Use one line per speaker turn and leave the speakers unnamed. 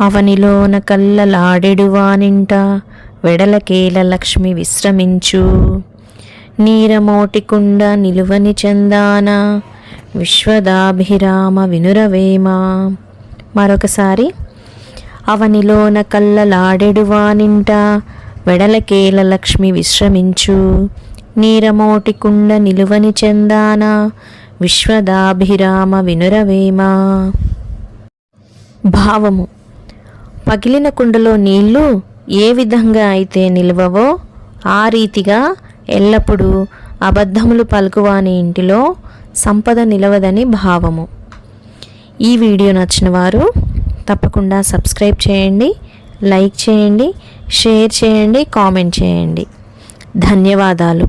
అవనిలోన కళ్ళలాడెడువానింట వెడలకేల లక్ష్మి విశ్రమించు. నీరమోటికుండ నిలువని చందాన విశ్వదాభిరామ వినురవేమ. మరొకసారి అవనిలోన కళ్ళలాడెడువానింట వెడలకేల లక్ష్మి విశ్రమించు. నీరమోటికుండ నిలువని చందాన విశ్వదాభిరామ వినురవేమ. భావము. పగిలిన కుండలో నీళ్ళు ఏ విధంగా అయితే నిలవవో ఆ రీతిగా ఎల్లప్పుడూ అబద్ధములు పలుకువాని ఇంటిలో సంపద నిలవదని భావము. ఈ వీడియో నచ్చిన వారు తప్పకుండా సబ్స్క్రైబ్ చేయండి లైక్ చేయండి షేర్ చేయండి కామెంట్ చేయండి. ధన్యవాదాలు.